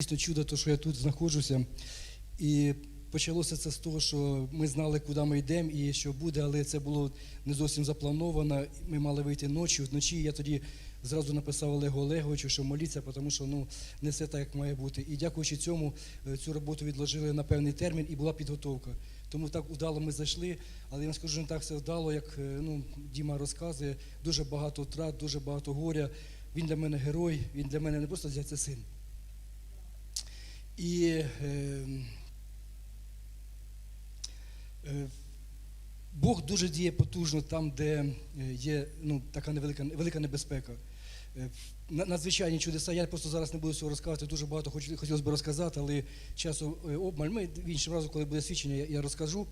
дійсно чудо, то, що я тут знаходжуся. І почалося це з того, що ми знали, куди ми йдемо і що буде, але це було не зовсім заплановано. Ми мали вийти ночі. Вночі я тоді зразу написав Олегу Олеговичу, що моліться, тому що ну, не все так, як має бути. І дякуючи цьому, е, цю роботу відложили на певний термін і була підготовка. Тому так удало ми зайшли, але я вам скажу, не так все вдало, як е, ну, Діма розказує. Дуже багато втрат, дуже багато горя. Він для мене герой, він для мене не просто зять, син. І е, е, Бог дуже діє потужно там, де е, є ну, така невелика велика небезпека. Е, на- Надзвичайні чудеса. Я просто зараз не буду цього розказувати. Дуже багато хотілося б розказати, але часу обмаль. Ми в іншим разу, коли буде свідчення, я, розкажу.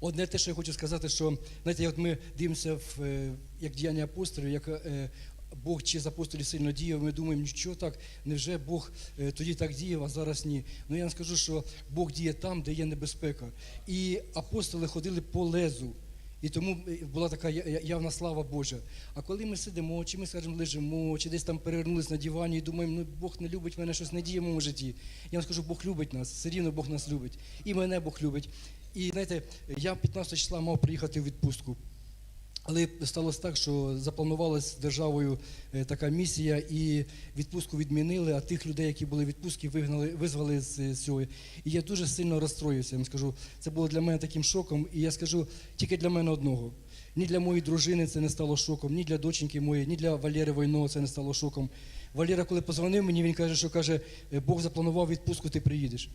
Одне те, що я хочу сказати, що знаєте, от ми дивимося в як діяння апостолів, як Бог через апостолів сильно діяв. Ми думаємо, нічого так, невже Бог е, тоді так діяв, а зараз ні. Ну я вам скажу, що Бог діє там, де є небезпека. І апостоли ходили по лезу. І тому е, була така явна слава Божа. А коли ми сидимо, чи ми, скажімо, лежимо, чи десь там перевернулись на дивані і думаємо, ну Бог не любить мене, щось не діє в моєму житті. Я вам скажу, Бог любить нас, все рівно Бог нас любить. І мене Бог любить. І знаєте, я 15 числа мав приїхати в відпустку. Але сталося так, що запланувалась державою е, така місія, і відпустку відмінили, а тих людей, які були в відпустці, вигнали, визвали з цього. І я дуже сильно розстроївся. Я вам скажу, це було для мене таким шоком. І я скажу тільки для мене одного. Ні для моєї дружини це не стало шоком, ні для доченьки моєї, ні для Валєри Войного це не стало шоком. Валера, коли позвонив мені, він каже, що каже, «Е, Бог запланував відпустку, ти приїдеш.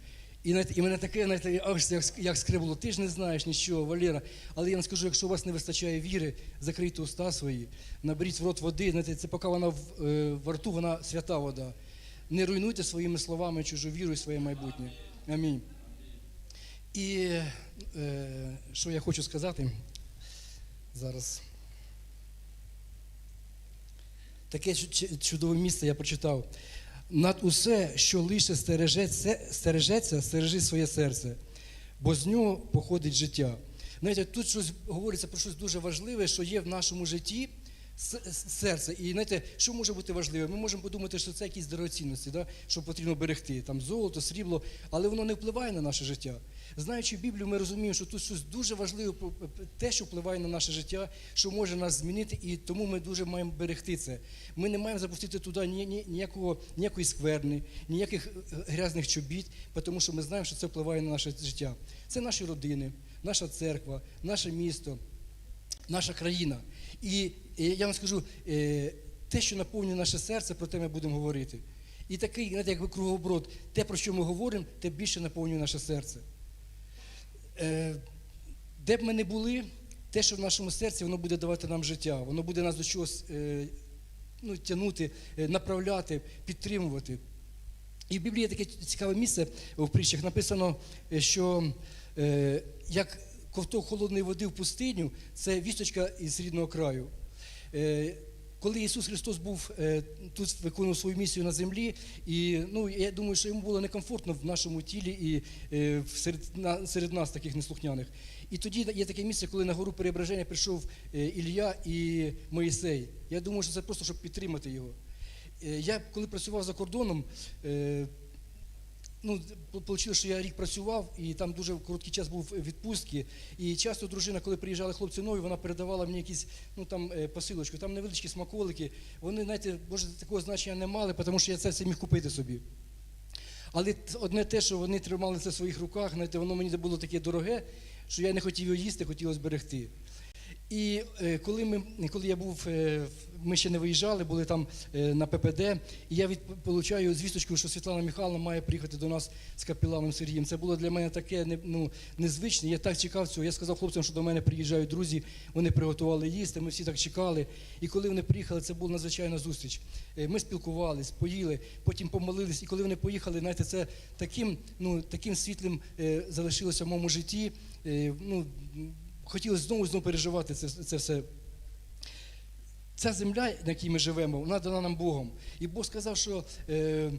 І, знаєте, і мене таке, аж як, як скрибуло, ти ж не знаєш нічого, Валера. Але я вам скажу, якщо у вас не вистачає віри, закрийте уста свої, наберіть в рот води, знаєте, це поки вона в, е, во рту, вона свята вода. Не руйнуйте своїми словами чужу віру і своє майбутнє. Амінь. І е, що я хочу сказати зараз. Таке чу- чу- чудове місце я прочитав. Над усе, що лише стережеться, стережеться, стережи своє серце, бо з нього походить життя. Знаєте, тут щось говориться про щось дуже важливе, що є в нашому житті серце. І знаєте, що може бути важливе? Ми можемо подумати, що це якісь дорогоцінності, да? що потрібно берегти, там золото, срібло, але воно не впливає на наше життя. Знаючи Біблію, ми розуміємо, що тут щось дуже важливе, те, що впливає на наше життя, що може нас змінити, і тому ми дуже маємо берегти це. Ми не маємо запустити туди ні, ні, ніякого, ніякої скверни, ніяких е, грязних чобіт, тому що ми знаємо, що це впливає на наше життя. Це наші родини, наша церква, наше місто, наша країна. І, я вам скажу, е, те, що наповнює наше серце, про те ми будемо говорити. І такий, знаєте, якби кругоброд, те, про що ми говоримо, те більше наповнює наше серце. Е, Де б ми не були, те, що в нашому серці, воно буде давати нам життя, воно буде нас до чогось е, ну, тягнути, направляти, підтримувати. І в Біблії є таке цікаве місце в притчах написано, що як ковток холодної води в пустиню, це вісточка із рідного краю. Е, коли Ісус Христос був е, тут, виконував свою місію на землі, і ну, я думаю, що йому було некомфортно в нашому тілі і е, серед, серед нас, таких неслухняних. І тоді є таке місце, коли на гору переображення прийшов Ілля і Моїсей. Я думаю, що це просто щоб підтримати його. Я коли працював за кордоном, ну, вийшло, що я рік працював, і там дуже короткий час був відпустки. І часто дружина, коли приїжджали хлопці нові, вона передавала мені якісь ну, там, е, посилочку, там невеличкі смаколики. Вони, знаєте, може, такого значення не мали, тому що я це все міг купити собі. Але одне те, що вони тримали це в своїх руках, знаєте, воно мені було таке дороге, що я не хотів його їсти, хотів зберегти. І е, коли, ми, коли я був, е, ми ще не виїжджали, були там е, на ППД, і я від, получаю звісточку, що Світлана Михайловна має приїхати до нас з капіланом Сергієм. Це було для мене таке ну, незвичне. Я так чекав цього. Я сказав хлопцям, що до мене приїжджають друзі, вони приготували їсти, ми всі так чекали. І коли вони приїхали, це була надзвичайна зустріч. Ми спілкувались, поїли, потім помолились. І коли вони поїхали, знаєте, це таким, ну, таким світлим залишилося в моєму житті. Ну, хотілося знову знову переживати це, це все. Ця земля, на якій ми живемо, вона дана нам Богом. І Бог сказав, що е,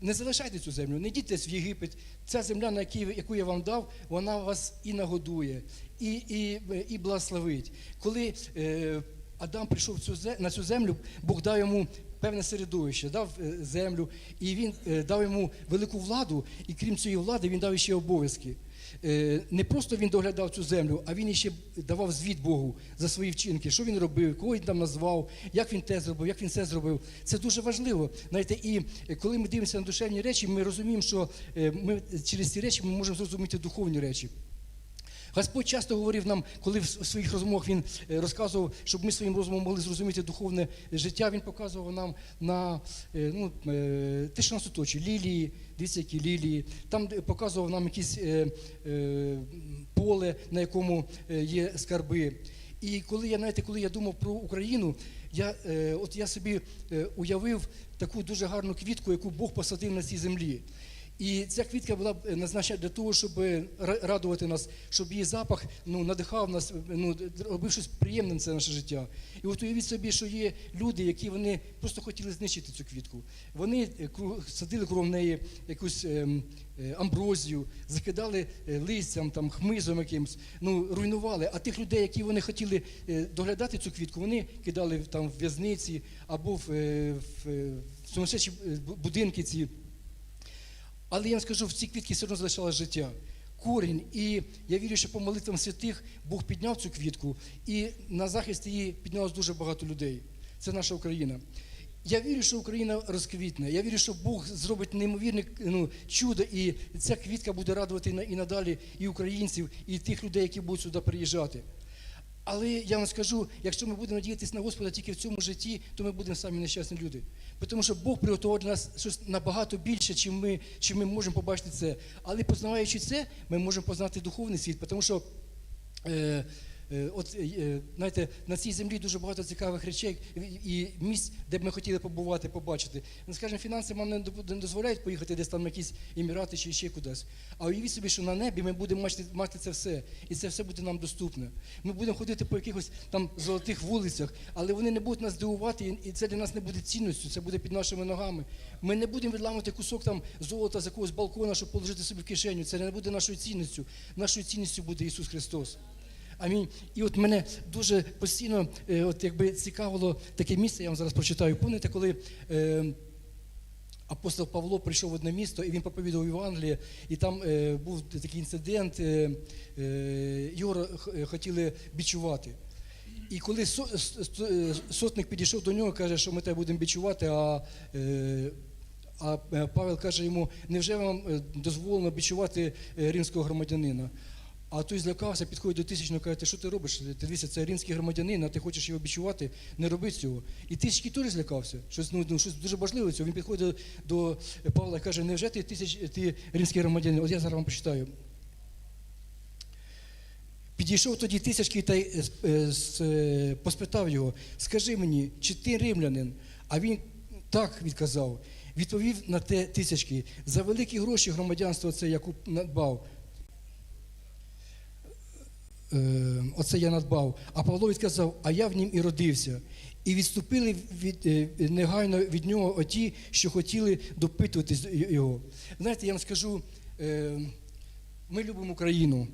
не залишайте цю землю, не йдіть в Єгипет. Ця земля, на якій, яку я вам дав, вона вас і нагодує, і, і, і благословить. Коли е, Адам прийшов цю, на цю землю, Бог дав йому певне середовище, дав е, землю, і він е, дав йому велику владу, і крім цієї влади, він дав ще обов'язки. Е, Не просто він доглядав цю землю, а він іще давав звіт Богу за свої вчинки, що він робив, кого він там назвав, як він те зробив, як він це зробив. Це дуже важливо. Знаєте, і е, коли ми дивимося на душевні речі, ми розуміємо, що е, ми через ці речі ми можемо зрозуміти духовні речі. Господь часто говорив нам, коли в своїх розмовах він е, розказував, щоб ми своїм розумом могли зрозуміти духовне життя, він показував нам на е, ну, е, те, що нас оточує, лілії, дивіться, які лілії. Там показував нам якесь поле, на якому є скарби. І коли я знаєте, коли я думав про Україну, я, е, от я собі уявив таку дуже гарну квітку, яку Бог посадив на цій землі. І ця квітка була е, назначена для того, щоб е, радувати нас, щоб її запах ну, надихав нас, е, ну, робив щось приємним це наше життя. І от уявіть собі, що є люди, які вони просто хотіли знищити цю квітку. Вони садили кругом неї якусь ем, амброзію, закидали листям, там, хмизом якимось, ну, руйнували. А тих людей, які вони хотіли доглядати цю квітку, вони кидали там в в'язниці або в, в, в сумасшедші будинки ці. Але я вам скажу, в цій квітці все одно залишалось життя. Корінь. І я вірю, що по молитвам святих Бог підняв цю квітку, і на захист її піднялось дуже багато людей. Це наша Україна. Я вірю, що Україна розквітне. Я вірю, що Бог зробить неймовірне ну, чудо, і ця квітка буде радувати і надалі і українців, і тих людей, які будуть сюди приїжджати. Але я вам скажу, якщо ми будемо надіятися на Господа тільки в цьому житті, то ми будемо самі нещасні люди. Тому що Бог приготував для нас щось набагато більше, чим ми, чим ми можемо побачити це. Але познаваючи це, ми можемо познати духовний світ, тому що. Е, От е, знаєте, на цій землі дуже багато цікавих речей і місць, де б ми хотіли побувати, побачити. Ну, скажімо, фінанси нам не дозволяють поїхати десь там якісь емірати чи ще кудись. А уявіть собі, що на небі ми будемо мати, мати це все, і це все буде нам доступне. Ми будемо ходити по якихось там золотих вулицях, але вони не будуть нас дивувати, і це для нас не буде цінністю, це буде під нашими ногами. Ми не будемо відламувати кусок там золота з якогось балкона, щоб положити собі в кишеню. Це не буде нашою цінністю. Нашою цінністю буде Ісус Христос. Амінь. І от мене дуже постійно е, от якби цікавило таке місце, я вам зараз прочитаю. Пам'ятаєте, коли е, апостол Павло прийшов в одне місто і він проповідував Євангеліє, і там е, був такий інцидент, е, е, його е, хотіли бічувати. І коли е, сотник підійшов до нього, каже, що ми тебе будемо бічувати, а а Павел каже йому: невже вам дозволено бічувати римського громадянина? А той злякався, підходить до тисячного, каже, що ти робиш? Ти дивися, це римський громадянин, а ти хочеш його бічувати, не роби цього. І тисячки теж злякався. Щось, ну, ну, щось дуже важливе цього. Він підходить до Павла і каже, невже ти тисяч ти римський громадянин? От я зараз вам прочитаю. Підійшов тоді тисячки та е, е, е, поспитав його: скажи мені, чи ти римлянин? А він так відказав. Відповів на те тисячки. За великі гроші громадянство це я надбав. Е, Оце я надбав. А Павло відказав, а я в нім і родився. І відступили від, е, негайно від нього оті, що хотіли допитуватись його. Знаєте, я вам скажу, е, ми любимо Україну.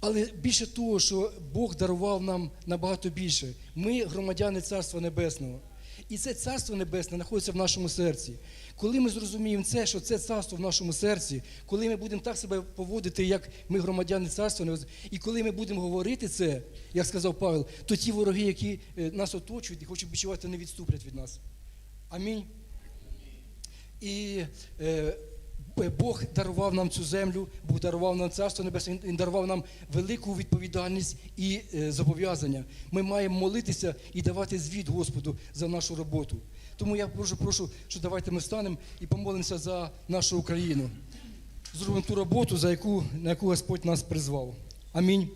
Але більше того, що Бог дарував нам набагато більше. Ми громадяни Царства Небесного. І це Царство Небесне знаходиться в нашому серці. Коли ми зрозуміємо це, що це царство в нашому серці, коли ми будемо так себе поводити, як ми громадяни царства, і коли ми будемо говорити це, як сказав Павел, то ті вороги, які е, нас оточують і хочуть відчувати, не відступлять від нас. Амінь. І е, Бог дарував нам цю землю, Бог дарував нам царство небесне, Він- дарував нам велику відповідальність і е, зобов'язання. Ми маємо молитися і давати звіт Господу за нашу роботу. Тому я прошу, прошу, що давайте ми встанемо і помолимося за нашу Україну. Зробимо ту роботу, за яку, на яку Господь нас призвав. Амінь.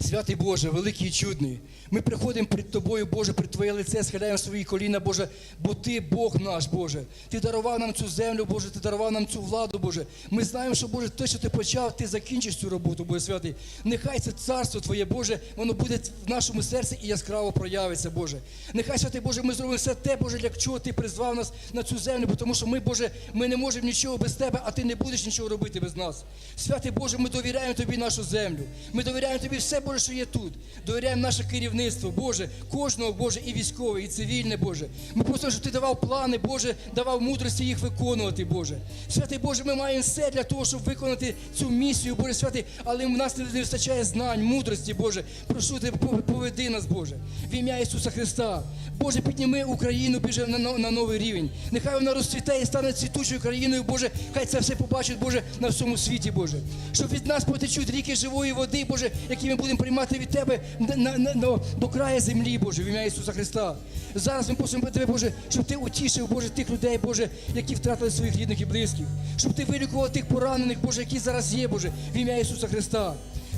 Святий Боже, великий і чудний. Ми приходимо перед Тобою, Боже, перед Твоє лице, схиляємо свої коліна, Боже, бо Ти Бог наш, Боже. Ти дарував нам цю землю, Боже, Ти дарував нам цю владу, Боже. Ми знаємо, що Боже, те, що ти почав, ти закінчиш цю роботу, Боже святий. Нехай це царство Твоє, Боже, воно буде в нашому серці і яскраво проявиться, Боже. Нехай святий Боже, ми зробимо все те, Боже, для чого ти призвав нас на цю землю, бо тому що ми, Боже, ми не можемо нічого без Тебе, а Ти не будеш нічого робити без нас. Святий Боже, ми довіряємо Тобі нашу землю. Ми довіряємо Тобі все, Боже. Що є тут. Довіряємо наше керівництво, Боже, кожного, Боже, і військове, і цивільне, Боже. Ми просимо, щоб Ти давав плани, Боже, давав мудрості їх виконувати, Боже. Святий Боже, ми маємо все для того, щоб виконати цю місію, Боже святий, але в нас не вистачає знань, мудрості, Боже. Прошу Ти, поведи нас, Боже, в ім'я Ісуса Христа. Боже, підніми Україну, біже на, на, новий рівень. Нехай вона розцвіте і стане цвітучою країною, Боже. Хай це все побачить, Боже, на всьому світі, Боже. Щоб від нас потечуть ріки живої води, Боже, які ми будемо приймати від Тебе на, на, на- до краю землі, Боже, в ім'я Ісуса Христа. Зараз ми просимо Тебе, Боже, щоб Ти утішив, Боже, тих людей, Боже, які втратили своїх рідних і близьких. Щоб Ти вилікував тих поранених, Боже, які зараз є, Боже, в ім'я Ісуса Христа.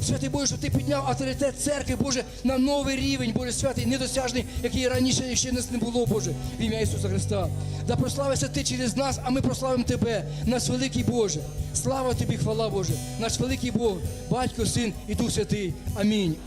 Святий Боже, що ти підняв авторитет церкви, Боже, на новий рівень, Боже святий, недосяжний, який раніше ще нас не було, Боже, в ім'я Ісуса Христа. Да прославися Ти через нас, а ми прославимо Тебе, наш великий Боже. Слава Тобі, хвала Боже, наш великий Бог, Батько, Син і Дух Святий. Амінь.